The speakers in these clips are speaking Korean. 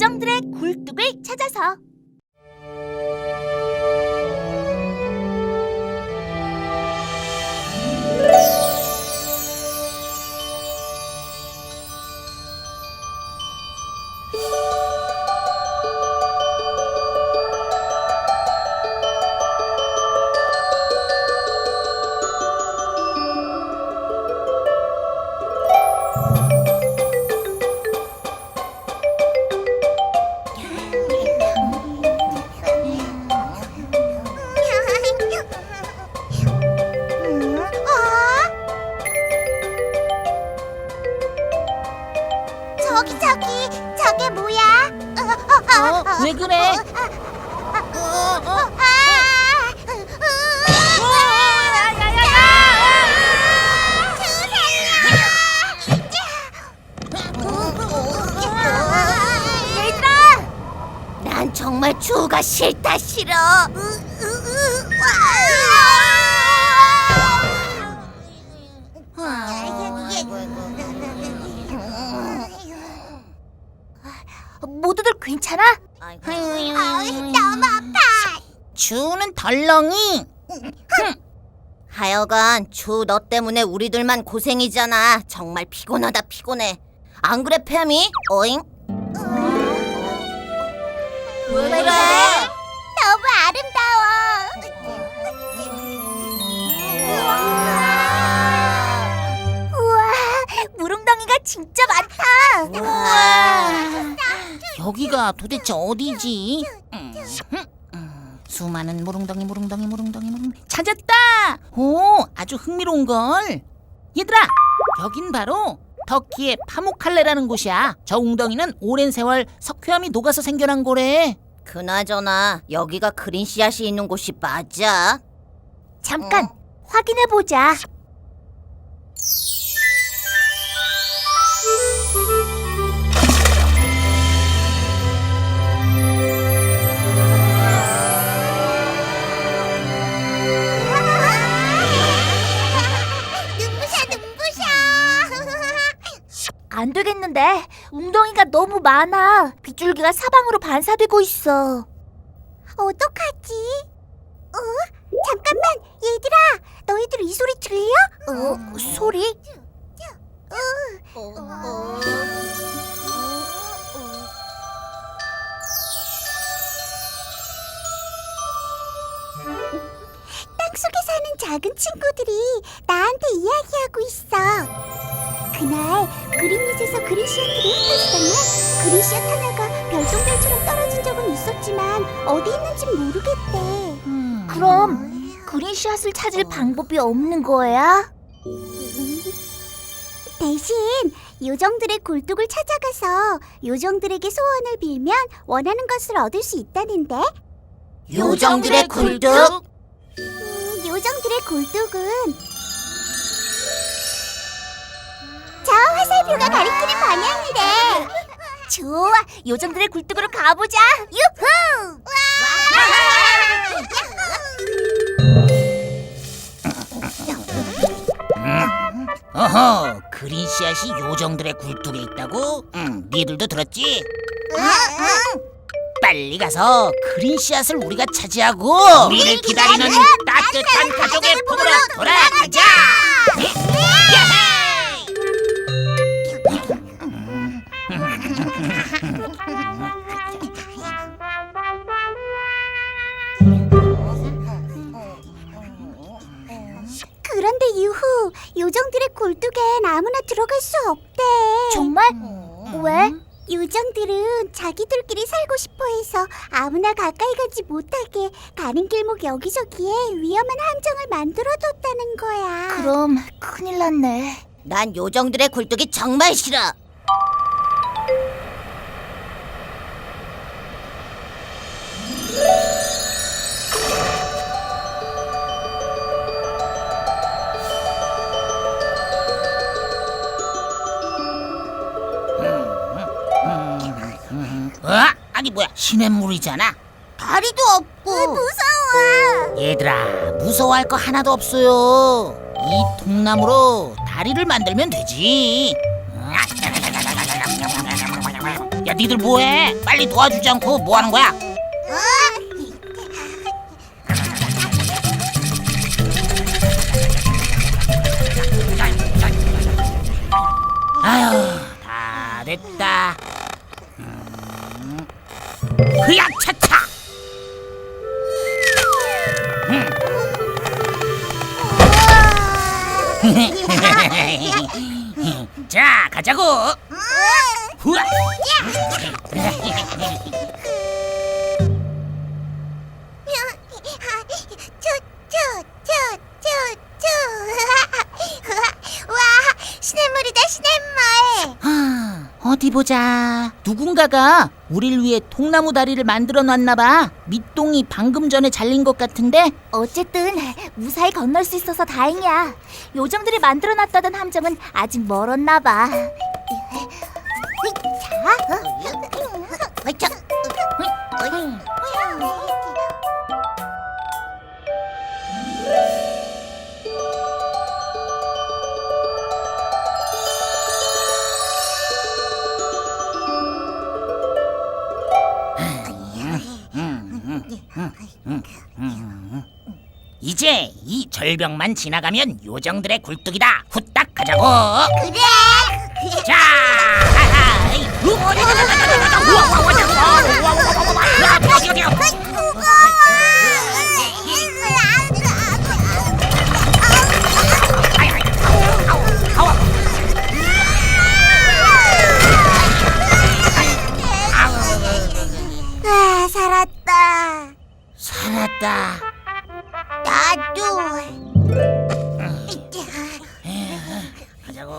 요정들의 굴뚝을 찾아서 저기 저기 저게 뭐야? 어? 왜 그래? 얘들아, 난 정말 주가 싫다 싫어. 모두들 괜찮아? 너무 아파. 주는 덜렁이. 하여간 주 너 때문에 우리들만 고생이잖아. 정말 피곤하다 피곤해. 안 그래 팸이? 어잉? 왜 그래? 너무 아름다워. 우와, 무릉덩이가 진짜 많다. 우와. 여기가 도대체 어디지? 음, 음, 음. 수많은 무릉덩이 무릉덩이 무릉덩이 무릉 찾았다. 오, 아주 흥미로운 걸. 얘들아, 여긴 바로 터키의 파묵칼레라는 곳이야. 저 웅덩이는 오랜 세월 석회암이 녹아서 생겨난 거래. 그나저나 여기가 그린 씨앗이 있는 곳이 맞아? 잠깐 확인해 보자. 안 되겠는데 웅덩이가 너무 많아. 빗줄기가 사방으로 반사되고 있어. 어떡하지? 어? 잠깐만, 얘들아, 너희들 이 소리 들려? 어, 소리? 땅속에 사는 작은 친구들이 나한테 이야기하고 있어. 그날 그린잇에서 흩어지던 날 그린씨앗 하나가 별똥별처럼 떨어진 적은 있었지만 어디 있는지 모르겠대. 음, 그럼 그린샷을 찾을 방법이 없는 거야? 대신 요정들의 굴뚝을 찾아가서 요정들에게 소원을 빌면 원하는 것을 얻을 수 있다는데 요정들의 굴뚝? 음, 요정들의 굴뚝은 저 화살표가 가리키는 방향이래 좋아, 요정들의 굴뚝으로 가보자. 유후! 어허, 그린 씨앗이 요정들의 굴뚝에 있다고? 응, 니들도 들었지? 빨리 가서 그린 씨앗을 우리가 차지하고 우리를 기다리는 따뜻한 가족의 품으로 돌아가자. 야헤 수 없대 정말? 왜? 요정들은 자기들끼리 살고 싶어 해서 아무나 가까이 가지 못하게 가는 길목 여기저기에 위험한 함정을 만들어뒀다는 거야 그럼 큰일 났네. 난 요정들의 굴뚝이 정말 싫어. 어? 아니 뭐야 시냇물이잖아. 다리도 없고 무서워. 얘들아 무서워할 거 하나도 없어요. 이 통나무로 다리를 만들면 되지. 야, 니들 뭐해? 빨리 도와주지 않고 뭐 하는 거야? 아휴, 다 됐다. 음. 흐야 차차. 자, 가자고. 후아. 어디 보자. 누군가가 우릴 위해 통나무 다리를 만들어 놨나 봐. 밑동이 방금 전에 잘린 것 같은데. 어쨌든 무사히 건널 수 있어서 다행이야. 요정들이 만들어놨다던 함정은 아직 멀었나 봐. 자, 이 제이 절벽만 지나가면 요정들의 굴뚝이다. 후딱 가자고. 그래. 자, 하하이. 후. 우와, 우와, 우와, 우와, 우와, 우와, 우와. 야, 어디, 어디, 어디. 아이, 아이, 아우, 아우, 아우. 아, 살았다. 살았다. 나도. 가자고.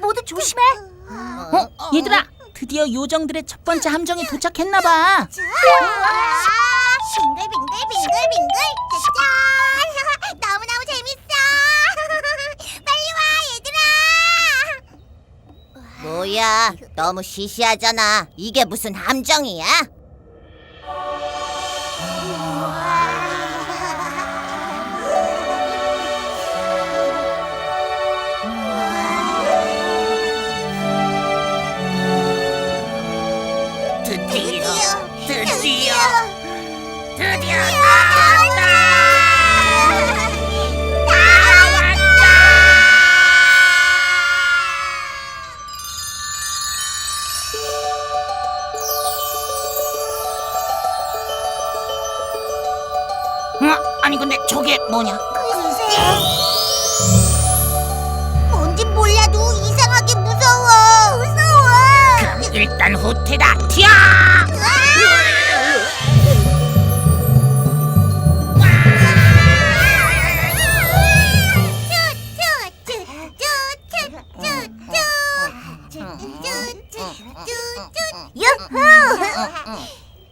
모두 조심해. 어, 얘들아, 드디어 요정들의 첫 번째 함정에 도착했나 봐. 빙글빙글 빙글빙글 짠! 뭐야 너무 시시하잖아 이게 무슨 함정이야? 아니 근데 저게 뭐냐? 글쎄 뭔지 몰라도 이상하게 무서워 무서워 일단 후퇴다. 튀어! 유후!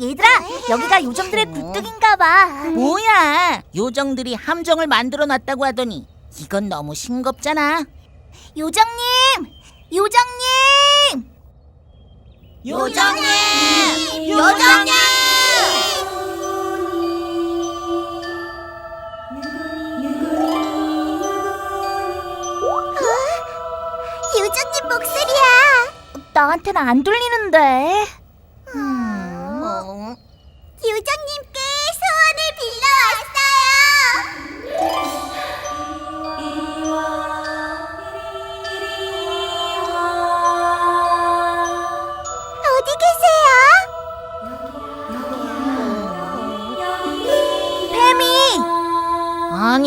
얘들아, 여기가 요정들의 굴뚝인가 봐. 뭐야? 요정들이 함정을 만들어 놨다고 하더니 이건 너무 싱겁잖아. 요정님! 요정님! 요정님! 요정님! 어? 요정님 목소리야. 나한테는 안 들리는데. 음. 요정님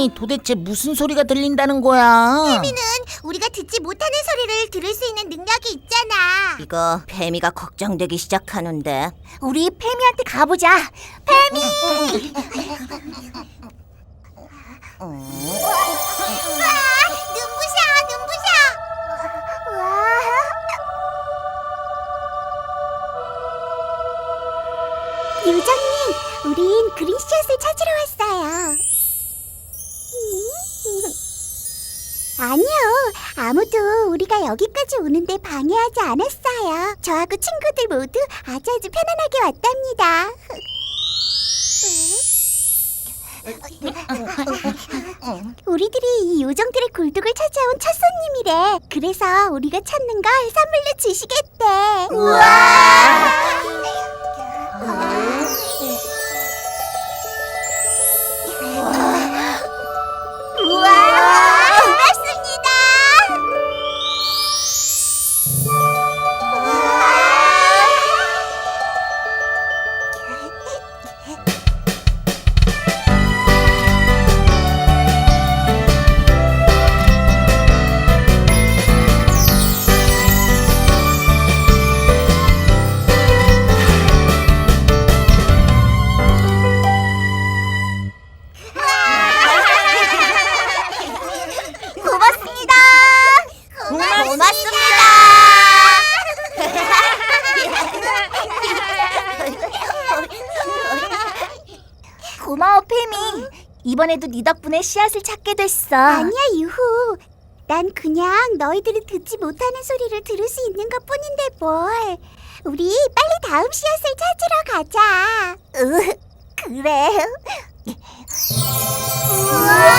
아니 도대체 무슨 소리가 들린다는 거야? 뱀이는 우리가 듣지 못하는 소리를 들을 수 있는 능력이 있잖아. 이거 뱀이가 걱정되기 시작하는데. 우리 뱀이한테 가보자. 뱀이! 와, 눈부셔, 눈부셔. 요정님, 우린 그린샷을 찾으러 왔어요. 아니요, 아무도 우리가 여기까지 오는데 방해하지 않았어요. 저하고 친구들 모두 아주 아주 편안하게 왔답니다. 우리들이 이 요정들의 굴뚝을 찾아온 첫 손님이래. 그래서 우리가 찾는 걸 선물로 주시겠대. 우와! 이번에도 네 덕분에 씨앗을 찾게 됐어. 아니야, 유후. 난 그냥 너희들이 듣지 못하는 소리를 들을 수 있는 것 뿐인데 뭘. 우리 빨리 다음 씨앗을 찾으러 가자. 으, 그래. 우와!